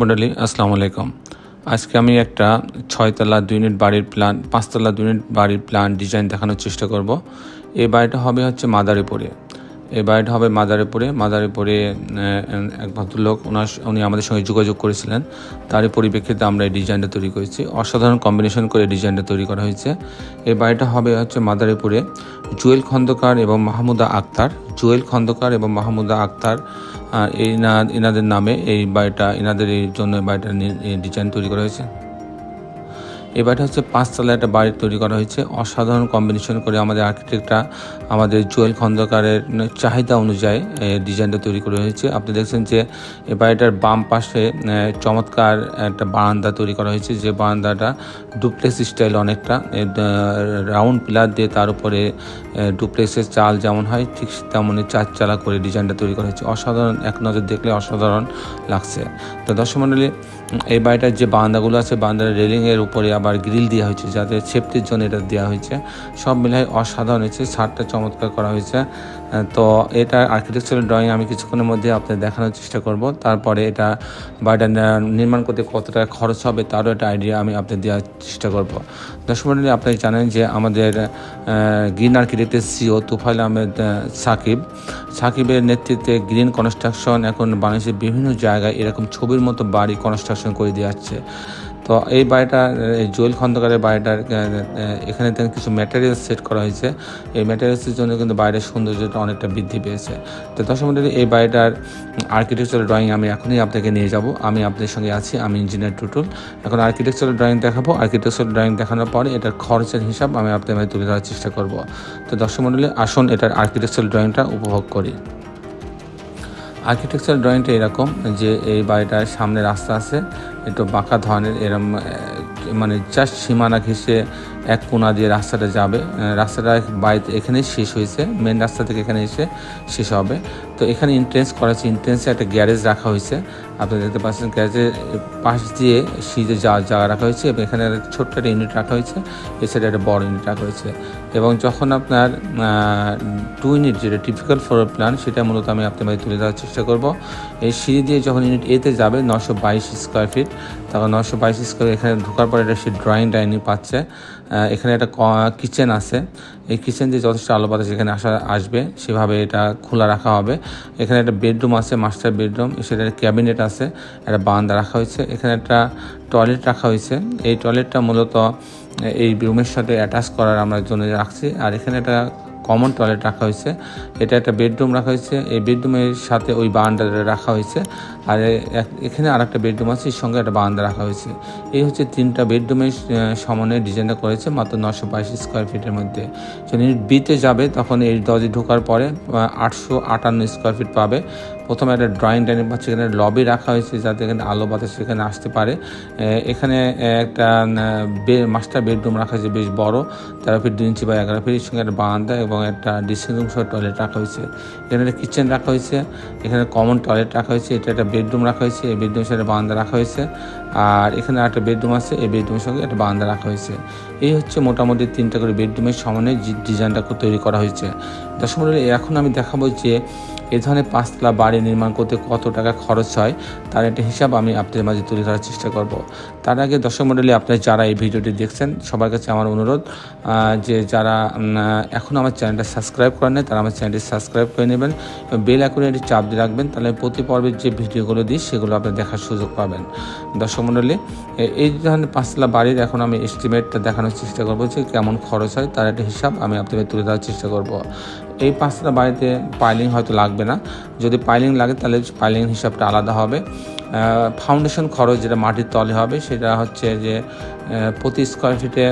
মণ্ডলী আসসালামু আলাইকুম। আজকে আমি একটা ছয়তলা দুই ইউনিট বাড়ির প্ল্যান পাঁচতলা দুই ইউনিট বাড়ির প্ল্যান ডিজাইন দেখানোর চেষ্টা করব। এই বাড়িটা হবে হচ্ছে মাদারীপুরে। এই বাড়িটা হবে মাদারীপুরে। মাদারীপুরে এক ভদ্রলোক ওনার উনি আমাদের সঙ্গে যোগাযোগ করেছিলেন। তারই পরিপ্রেক্ষিতে আমরা এই ডিজাইনটা তৈরি করেছি। অসাধারণ কম্বিনেশন করে ডিজাইনটা তৈরি করা হয়েছে। এই বাড়িটা হবে হচ্ছে মাদারীপুরে জুয়েল খন্দকার এবং মাহমুদা আক্তার। জুয়েল খন্দকার এবং মাহমুদা আক্তার এই এনাদের নামে এই বাড়িটা এনাদের এই জন্য বাড়িটা ডিজাইন তৈরি করা হয়েছে। এই বাড়িটা হচ্ছে পাঁচতলা একটা বাড়ি তৈরি করা হয়েছে। অসাধারণ কম্বিনেশন করে আমাদের আর্কিটেক্টরা আমাদের জুয়েল খন্দকারের চাহিদা অনুযায়ী ডিজাইনটা তৈরি করা হয়েছে। আপনি দেখছেন যে এ বাড়িটার বাম পাশে চমৎকার একটা বারান্দা তৈরি করা হয়েছে। যে বারান্দাটা ডুপ্লেক্স স্টাইল অনেকটা। রাউন্ড পিলার দিয়ে তার উপরে ডুপ্লেক্সের চাল যেমন হয়, ঠিক তেমনই চার চালা করে ডিজাইনটা তৈরি করা হয়েছে। অসাধারণ, এক নজর দেখলে অসাধারণ লাগছে। তো দর্শক মণ্ডলী এই বাড়িটার যে বারান্দাগুলো আছে, বারান্দার রেলিংয়ের উপরে আবার গ্রিল দেওয়া হয়েছে, যাতে সেফটির জন্য এটা দেওয়া হয়েছে। সব মিলাই অসাধারণ হয়েছে, ছাদটা চমৎকার করা হয়েছে। তো এটা আর্কিটেকচারাল ড্রয়িং আমি কিছুক্ষণের মধ্যে আপনাদের দেখানোর চেষ্টা করব। তারপরে এটা বাড়িটা নির্মাণ করতে কত টাকা খরচ হবে তারও একটা আইডিয়া আমি আপনাদের দেওয়ার চেষ্টা করব। দর্শক মণ্ডলী আপনি জানেন যে আমাদের গ্রিন আর্কিটেক্টের সিও তুফাইল আহমেদ সাকিব। সাকিবের নেতৃত্বে গ্রিন কনস্ট্রাকশন এখন বাংলাদেশের বিভিন্ন জায়গায় এরকম ছবির মতো বাড়ি কনস্ট্রাকশন করে দিয়ে যাচ্ছে তো এই বাড়িটা, এই জুয়েল খন্দকারের বাড়িটার এখানে তেমন কিছু ম্যাটেরিয়ালস সেট করা হয়েছে। এই ম্যাটেরিয়ালসের জন্য কিন্তু বাইরের সৌন্দর্যটা অনেকটা বৃদ্ধি পেয়েছে। তো দর্শক এই বাড়িটার আর্কিটেকচারাল ড্রয়িং আমি এখনই আপনাকে নিয়ে যাব। আমি আপনাদের সঙ্গে আছি, আমি ইঞ্জিনিয়ার টুটুল। এখন আর্কিটেকচারাল ড্রয়িং দেখাবো। আর্কিটেকচারাল ড্রয়িং দেখানোর পরে এটার খরচের হিসাব আমি আপনাদের তুলে ধরার চেষ্টা করব। তো দর্শক মণ্ডলী আসুন এটার আর্কিটেকচারাল ড্রয়িংটা উপভোগ করি। আর্কিটেকচার ড্রয়িংটা এরকম যে এই বাড়িটার সামনে রাস্তা আছে, একটু বাঁকা ধরনের, এরম মানে জাস্ট সীমানা ঘেঁষে এক কোনা দিয়ে রাস্তাটা যাবে। রাস্তাটা বাড়িতে এখানেই শেষ হয়েছে। মেন রাস্তা থেকে এখানে এসে শেষ হবে। তো এখানে ইন্ট্রেন্স করা হয়েছে। ইন্ট্রেন্সে একটা গ্যারেজ রাখা হয়েছে। আপনি দেখতে পাচ্ছেন গ্যারেজের পাশ দিয়ে সিজে যাওয়ার জায়গা রাখা হয়েছে এবং এখানে ছোট্ট একটা ইউনিট রাখা হয়েছে। এছাড়া একটা বড় ইউনিট রাখা হয়েছে। এবং যখন আপনার টু ইউনিট যেটা টিপিক্যাল ফ্লোর প্ল্যান সেটা মূলত আমি আপনার মাঝে তুলে দেওয়ার চেষ্টা করব। এই সিঁড়ি দিয়ে যখন ইউনিট এতে যাবে নশো বাইশ স্কোয়ার ফিট তখন নশো বাইশ স্কোয়ার এখানে ঢোকার পরে একটা সে ড্রয়িং ডাইনিং পাচ্ছে। এখানে একটা কিচেন আছে। এই কিচেন দিয়ে যথেষ্ট আলো বাতাস এখানে আসা আসবে। সেভাবে এটা খোলা রাখা হবে। এখানে একটা বেডরুম আছে মাস্টার বেডরুম সেটা ক্যাবিনেট আছে। একটা বারান্দা রাখা হয়েছে। এখানে একটা টয়লেট রাখা হয়েছে। এই টয়লেটটা মূলত এই রুমের সাথে অ্যাটাচ করার আমরা জন্য রাখছি। আর এখানে একটা কমন টয়লেট রাখা হয়েছে। এটা একটা বেডরুম রাখা হয়েছে। এই বেডরুমের সাথে ওই বারান্দাটা রাখা হয়েছে। আর এখানে আর একটা বেডরুম আছে, এর সঙ্গে একটা বারান্দা রাখা হয়েছে। এই হচ্ছে তিনটা বেডরুমের সমানে ডিজাইনটা করেছে, মাত্র নশো বাইশ স্কোয়ার ফিটের মধ্যে। ইউনিট বিতে যাবে, তখন এই দরজে ঢোকার পরে আটশো আটান্ন স্কোয়ার ফিট পাবে। প্রথমে একটা ড্রয়িং ডাইনিং পাচ্ছে এখানে লবি রাখা হয়েছে, যাতে এখানে আলো বাতাস এখানে আসতে পারে। এখানে একটা মাস্টার বেডরুম রাখা হয়েছে, বেশ বড়, তেরো ফিট দুই ইঞ্চি বা এগারো ফিটের সঙ্গে একটা বারান্দা এবং একটা ড্রেসিং রুম সহ টয়লেট রাখা হয়েছে। এখানে একটা কিচেন রাখা হয়েছে, এখানে কমন টয়লেট রাখা হয়েছে, এটা একটা বেডরুম রাখা হয়েছে এই বেডরুম সাথে বারান্দা রাখা হয়েছে। আর এখানে একটা বেডরুম আছে, এই বেডরুমের সঙ্গে একটা বারান্দা রাখা হয়েছে। এই হচ্ছে মোটামুটি তিনটা করে বেডরুমের সমানে ডিজাইনটা তৈরি করা হয়েছে। দর্শক এখন আমি দেখাবো যে এ ধরনের পাঁচতলা বাড়ি নির্মাণ করতে কত টাকা খরচ হয়, তার একটা হিসাব আমি আপনাদের মাঝে তুলে ধরার চেষ্টা করব। তার আগে দর্শক মণ্ডলী আপনারা যারা এই ভিডিওটি দেখছেন, সবার কাছে আমার অনুরোধ যে যারা এখন আমার চ্যানেলটা সাবস্ক্রাইব করেন নাই, তারা আমার চ্যানেলটি সাবস্ক্রাইব করে নেবেন বেল আইকনে চাপ দিয়ে রাখবেন, তাহলে প্রতি পর্বের যে ভিডিওগুলো দিই, সেগুলো আপনি দেখার সুযোগ পাবেন। দর্শক মণ্ডলী এই ধরনের পাঁচতলা বাড়ির এখন আমি এস্টিমেটটা দেখানোর চেষ্টা করব যে কেমন খরচ হয়, তার একটা হিসাব আমি আপনাদের তুলে দেওয়ার চেষ্টা করব। এই পাঁচটা বাড়িতে পাইলিং হয়তো লাগবে না। যদি পাইলিং লাগে তাহলে পাইলিং হিসাবটা আলাদা হবে। ফাউন্ডেশন খরচ যেটা মাটির তলে হবে, সেটা হচ্ছে যে প্রতি স্কোয়ার ফিটে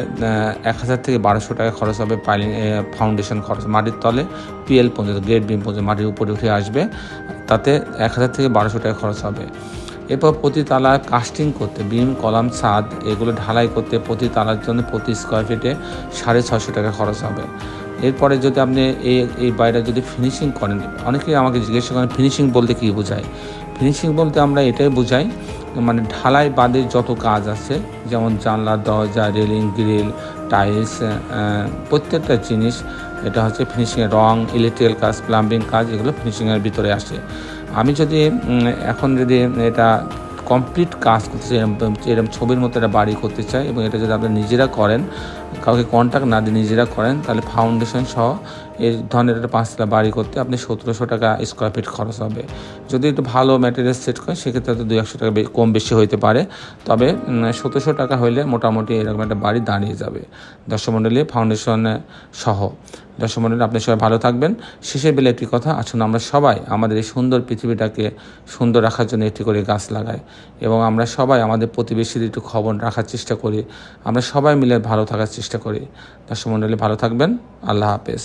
এক হাজার থেকে বারোশো টাকা খরচ হবে পাইলিং ফাউন্ডেশন খরচ। মাটির তলে পিএল পর্যন্ত গ্রেড বিম পর্যন্ত মাটির উপরে উঠে আসবে। তাতে এক হাজার থেকে বারোশো টাকা খরচ হবে। এরপর প্রতি তালা কাস্টিং করতে বিম কলাম, ছাদ, এগুলো ঢালাই করতে প্রতি তালার জন্য প্রতি স্কোয়ার ফিটে সাড়ে ছশো টাকা খরচ হবে। এরপরে যদি আপনি এই এই বাড়িটা যদি ফিনিশিং করেন, অনেকেই আমাকে জিজ্ঞাসা করেন ফিনিশিং বলতে কী বোঝায়? ফিনিশিং বলতে আমরা এটাই বোঝাই মানে ঢালাই বাদের যত কাজ আছে, যেমন জানলা, দরজা রেলিং গ্রিল টাইলস প্রত্যেকটা জিনিস, এটা হচ্ছে ফিনিশিংয়ের রং ইলেকট্রিক্যাল কাজ প্লাম্বিং কাজ, এগুলো ফিনিশিংয়ের ভিতরে আসে। আমি যদি এখন যদি এটা কমপ্লিট কাজ করতে চাই এরম ছবির মতো একটা বাড়ি করতে চাই, এবং এটা যদি আপনারা নিজেরা করেন কাউকে কন্ট্যাক্ট না দিয়ে নিজেরা করেন, তাহলে ফাউন্ডেশন সহ এই ধরনের একটা পাঁচতলা বাড়ি করতে আপনি সতেরোশো টাকা স্কোয়ার ফিট খরচ হবে। যদি একটু ভালো ম্যাটেরিয়াল সেট করেন, সেক্ষেত্রে হয়তো দুই একশো টাকা কম বেশি হইতে পারে। তবে সতেরোশো টাকা হইলে মোটামুটি এরকম একটা বাড়ি দাঁড়িয়ে যাবে। দর্শক মণ্ডলী ফাউন্ডেশন সহ। দর্শক মণ্ডলী আপনি সবাই ভালো থাকবেন। শেষের বেলা একটি কথা, আসুন আমরা সবাই আমাদের এই সুন্দর পৃথিবীটাকে সুন্দর রাখার জন্য একটি করে গাছ লাগাই। এবং আমরা সবাই আমাদের প্রতিবেশীর একটু খবর রাখার চেষ্টা করি। আমরা সবাই মিলে ভালো থাকার চেষ্টা করি। দর্শক মণ্ডলী ভালো থাকবেন। আল্লাহ হাফেজ।